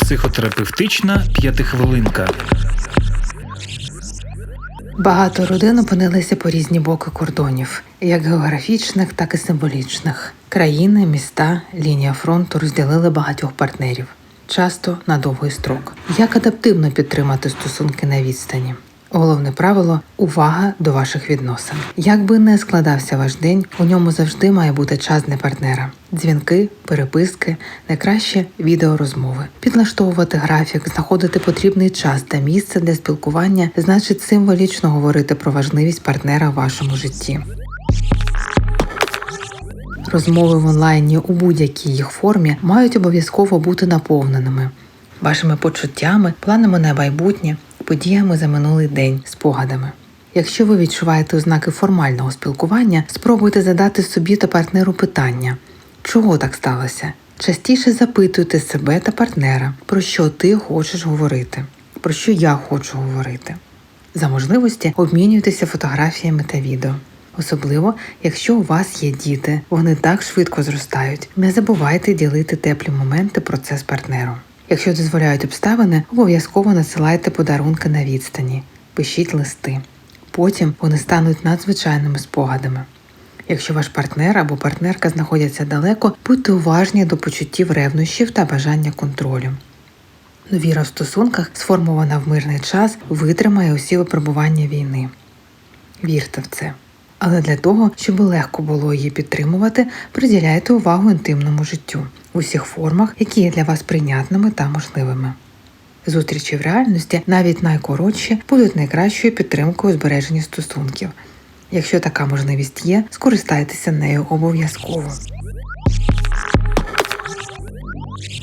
Психотерапевтична п'ятихвилинка. Багато родин опинилися по різні боки кордонів, як географічних, так і символічних. Країни, міста, лінія фронту розділили багатьох партнерів, часто на довгий строк. Як адаптивно підтримати стосунки на відстані? Головне правило увага до ваших відносин. Як би не складався ваш день, у ньому завжди має бути час для партнера. Дзвінки, переписки, найкраще відеорозмови. Підлаштовувати графік, знаходити потрібний час та місце для спілкування значить символічно говорити про важливість партнера в вашому житті. Розмови в онлайні у будь-якій їх формі мають обов'язково бути наповненими вашими почуттями, планами на майбутнє, подіями за минулий день, спогадами. Якщо ви відчуваєте ознаки формального спілкування, спробуйте задати собі та партнеру питання, чого так сталося? Частіше запитуйте себе та партнера, про що ти хочеш говорити, про що я хочу говорити. За можливості обмінюйтеся фотографіями та відео. Особливо, якщо у вас є діти, вони так швидко зростають. Не забувайте ділити теплі моменти про це з партнером. Якщо дозволяють обставини, обов'язково насилайте подарунки на відстані, пишіть листи. Потім вони стануть надзвичайними спогадами. Якщо ваш партнер або партнерка знаходяться далеко, будьте уважні до почуттів ревнощів та бажання контролю. Довіра в стосунках, сформована в мирний час, витримає усі випробування війни. Вірте в це. Але для того, щоб легко було її підтримувати, приділяйте увагу інтимному життю в усіх формах, які є для вас прийнятними та можливими. Зустрічі в реальності, навіть найкоротші, будуть найкращою підтримкою у збереженні стосунків. Якщо така можливість є, скористайтеся нею обов'язково.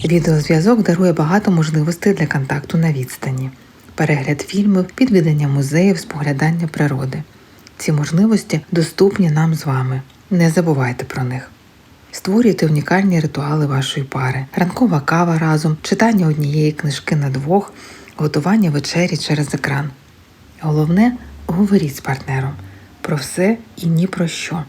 Відеозв'язок дарує багато можливостей для контакту на відстані, перегляд фільмів, відвідання музеїв, споглядання природи. Ці можливості доступні нам з вами. Не забувайте про них. Створюйте унікальні ритуали вашої пари, ранкова кава разом, читання однієї книжки на двох, готування вечері через екран. Головне говоріть з партнером про все і ні про що.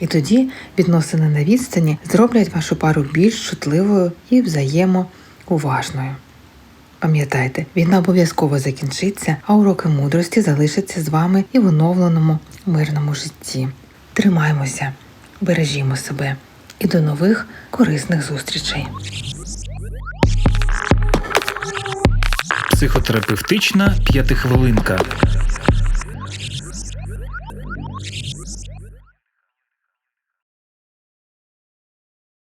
І тоді відносини на відстані зроблять вашу пару більш чутливою і взаємоуважною. Пам'ятайте, війна обов'язково закінчиться, а уроки мудрості залишаться з вами і в оновленому мирному житті. Тримаймося, бережімо себе і до нових корисних зустрічей. Психотерапевтична п'ятихвилинка.